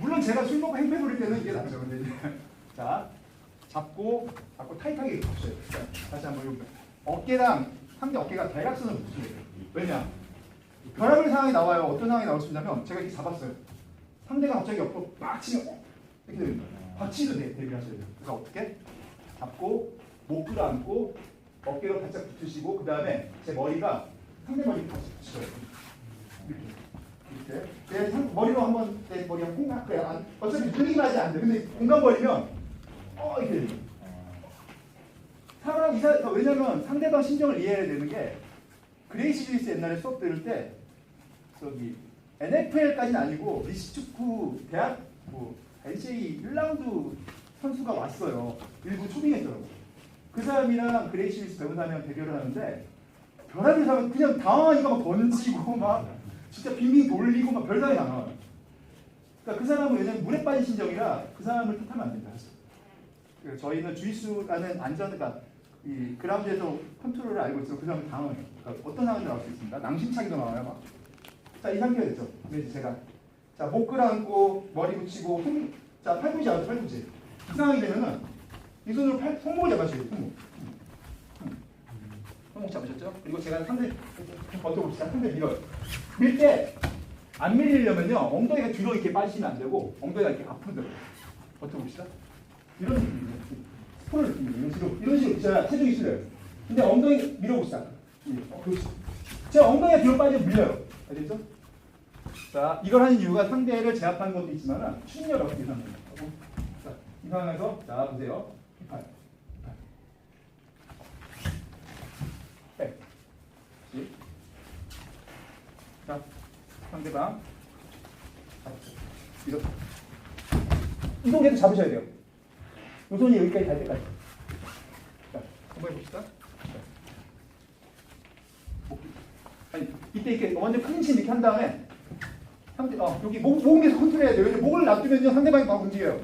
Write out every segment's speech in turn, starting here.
물론 제가 술 먹고 행패 부릴 때는 이게 낫죠. 근데 자 잡고 잡고 타이트하게 붙여요. 자, 다시 한번 어깨랑 상대 어깨가 대각선으로 붙여야 돼요. 왜냐? 변화별 상황이 나와요. 어떤 상황이 나올 수 있냐면 제가 이렇게 잡았어요. 상대가 갑자기 옆으로 막 치면 어? 이렇게 됩니다. 박치도 돼 대비하셔야 돼요. 그래서 어떻게? 잡고 목 끌어안고 어깨로 바짝 붙으시고 그 다음에 제 머리가 상대 머리 붙이셔요. 이렇게. 이렇게. 내 상, 머리로 한번 내 머리 한번 콩 그래. 안, 어차피 들리긴 하지 않는데 근데 공간 벌리면 어 이렇게 돼요. 사람 이사 왜냐면 상대방 심정을 이해해야 되는 게 그레이시 주이스 옛날에 수업 들을 때 저기 NFL까지는 아니고 미식축구 대학 뭐 NCAA 1라운드 선수가 왔어요. 일부 초빙했더라고. 그 사람이랑 그레이시 주이스 배운 사람이랑 대결을 하는데 별하는 사람은 그냥 당황하니까 막 던지고 막 진짜 빙빙 돌리고 막 별상이 나와요. 그러니까 그 사람은 왜냐면 물에 빠진 심정이라 그 사람을 탓하면 안 된다. 그 저희는 주짓수라는 안전, 그러니까 이 그라운드에서 컨트롤을 알고 있어 그 사람은 당황해요. 그러니까 어떤 상황이 나올 수 있습니다. 낭심차기도 나와요, 막. 자, 이 상태가 됐죠. 이제 제가 자, 목 끌어안고 머리 붙이고 손, 자, 팔꿈치 알죠, 팔꿈치. 이 상황이 되면은 이 손으로 팔, 손목을 잡아주세요, 손목. 손목 잡으셨죠? 그리고 제가 상대 버텨봅시다. 상대 밀어요. 밀 때 안 밀리려면요 엉덩이가 뒤로 이렇게 빠지시면 안 되고 엉덩이가 이렇게 앞으로 들어요. 버텨봅시다. 이런 느낌이에요. 손을 이런 식으로 이런 식으로 제가 체중이 실려요. 근데 엉덩이 밀어봅시다. 예, 어, 그렇지. 제가 엉덩이가 뒤로 빠지면 밀려요. 알겠죠? 자, 이걸 하는 이유가 상대를 제압하는 것도 있지만 충격을 얻기 위함입니다. 자, 이 상황에서 자 보세요. 힙할, 힙할. 백. 그렇지. 자, 상대방. 이렇게. 이동해도 잡으셔야 돼요. 요 손이 여기까지 닿을 때까지. 자, 한번 해봅시다. 아니, 이때 이렇게 먼저 큰힘 이렇게 한 다음에 상대, 어, 여기 목, 목에서 컨트롤해야 돼요. 왜냐면 목을 놔두면요, 상대방이 막 움직여요.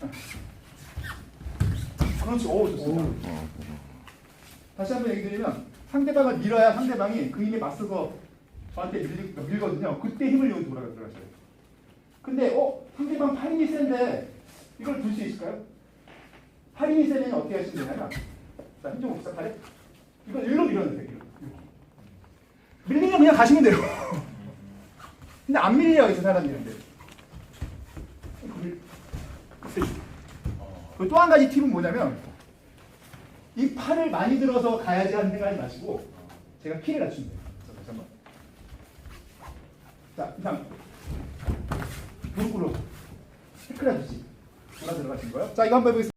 자. 그렇지, 오, 좋습니다. 다시 한번 얘기 드리면 상대방을 밀어야 상대방이 그 힘에 맞서서 저한테 밀리, 밀거든요. 그때 힘을 이용해 돌아가 들어가셔요. 근데 어 상대방 팔 힘이 센데 이걸 둘 수 있을까요? 팔 힘이 세면 어떻게 하시면 되냐면 자 힘좀 봅시다 팔에 이걸 일로 밀어도 돼요. 밀리면 그냥 가시면 돼요. 근데 안 밀려요 이 사람들인데. 그리고 또한 가지 팁은 뭐냐면 이 팔을 많이 들어서 가야지 하는 생각하지 마시고 제가 키를 돼요. 한번. 자, 이상. 무릎으로 태클 해주지. 돌아 들어가신 거요. 자, 이거 한번 해보겠습니다.